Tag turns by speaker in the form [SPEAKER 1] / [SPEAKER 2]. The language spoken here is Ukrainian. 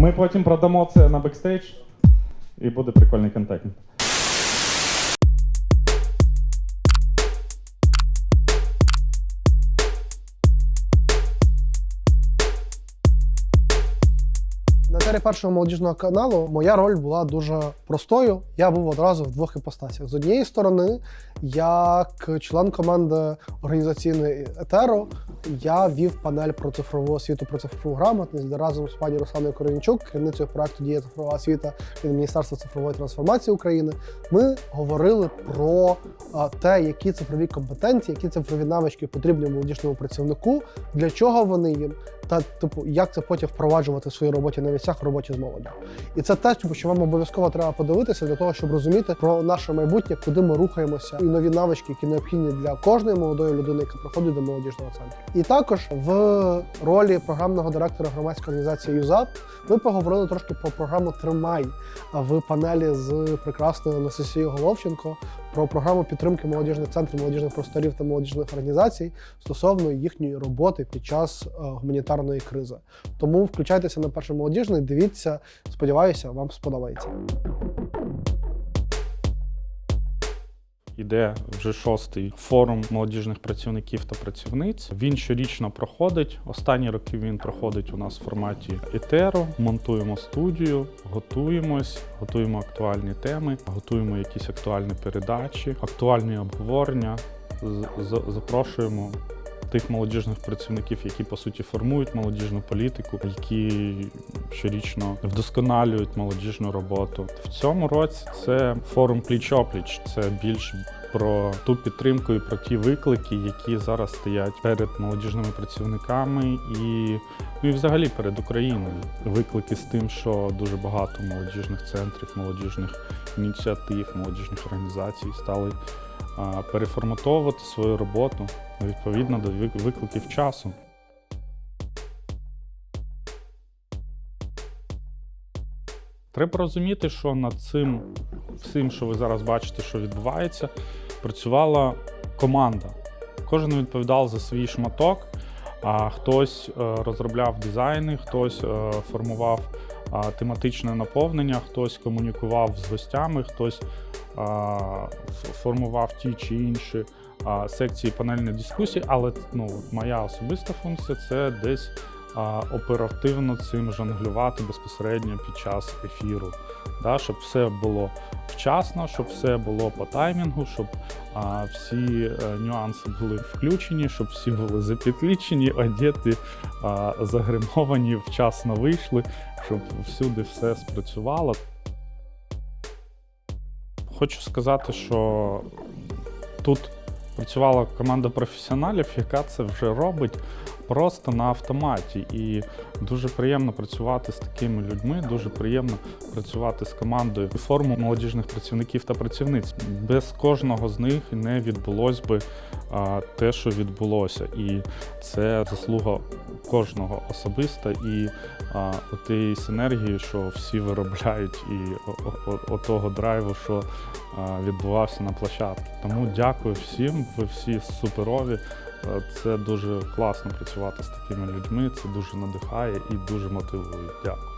[SPEAKER 1] Ми потім продамо це на бекстейдж, і буде прикольний контент.
[SPEAKER 2] На тері першого молодіжного каналу моя роль була дуже простою. Я був одразу в двох іпостасях. З однієї сторони, як член команди організаційної етеро, я вів панель про цифрову освіту, про цифрову грамотність, разом з пані Русланою Коренчук, керівницею проекту Дія цифрова освіта від Міністерства цифрової трансформації України, ми говорили про те, які цифрові компетенції, які цифрові навички потрібні молодіжному працівнику, для чого вони їм, та типу, як це потім впроваджувати в своїй роботі на місцях в роботі з молоддю. І це те, типу, що вам обов'язково треба подивитися для того, щоб розуміти про наше майбутнє, куди ми рухаємося, і нові навички, які необхідні для кожної молодої людини, яка приходить до молодіжного центру. І також в ролі програмного директора громадської організації ЮЗАП ми поговорили трошки про програму Тримай в панелі з прекрасною Анастасією Головченко про програму підтримки молодіжних центрів, молодіжних просторів та молодіжних організацій стосовно їхньої роботи під час е, гуманітарної кризи. Тому включайтеся на перший молодіжний, дивіться, сподіваюся, вам сподобається.
[SPEAKER 1] Іде вже шостий форум молодіжних працівників та працівниць. Він щорічно проходить. Останні роки він проходить у нас в форматі етеру. Монтуємо студію, готуємось, готуємо актуальні теми, готуємо якісь актуальні передачі, актуальні обговорення. Запрошуємо тих молодіжних працівників, які по суті формують молодіжну політику, які щорічно вдосконалюють молодіжну роботу. В цьому році це форум пліч-опліч. Це більш про ту підтримку і про ті виклики, які зараз стоять перед молодіжними працівниками і, ну і взагалі перед Україною. Виклики з тим, що дуже багато молодіжних центрів, молодіжних ініціатив, молодіжних організацій стали переформатовувати свою роботу відповідно до викликів часу. Треба розуміти, що над цим всім, що ви зараз бачите, що відбувається, працювала команда. Кожен відповідав за свій шматок, а хтось е, розробляв дизайни, хтось е, формував тематичне наповнення, хтось комунікував з гостями, хтось формував ті чи інші секції панельної дискусії, але ну, моя особиста функція це десь оперативно цим жонглювати безпосередньо під час ефіру, да, щоб все було вчасно, щоб все було по таймінгу, щоб а, всі е, нюанси були включені, щоб всі були запетлічені, одіти, а, загримовані, вчасно вийшли, щоб всюди все спрацювало. Хочу сказати, що тут працювала команда професіоналів, яка це вже робить просто на автоматі. І дуже приємно працювати з такими людьми, дуже приємно працювати з командою форму молодіжних працівників та працівниць. Без кожного з них не відбулось би те, що відбулося. І це заслуга кожного особиста і а, отієї синергії, що всі виробляють, і отого драйву, що відбувався на площадці. Тому дякую всім, ви всі суперові. Е, Це дуже класно працювати з такими людьми, це дуже надихає і дуже мотивує. Дякую.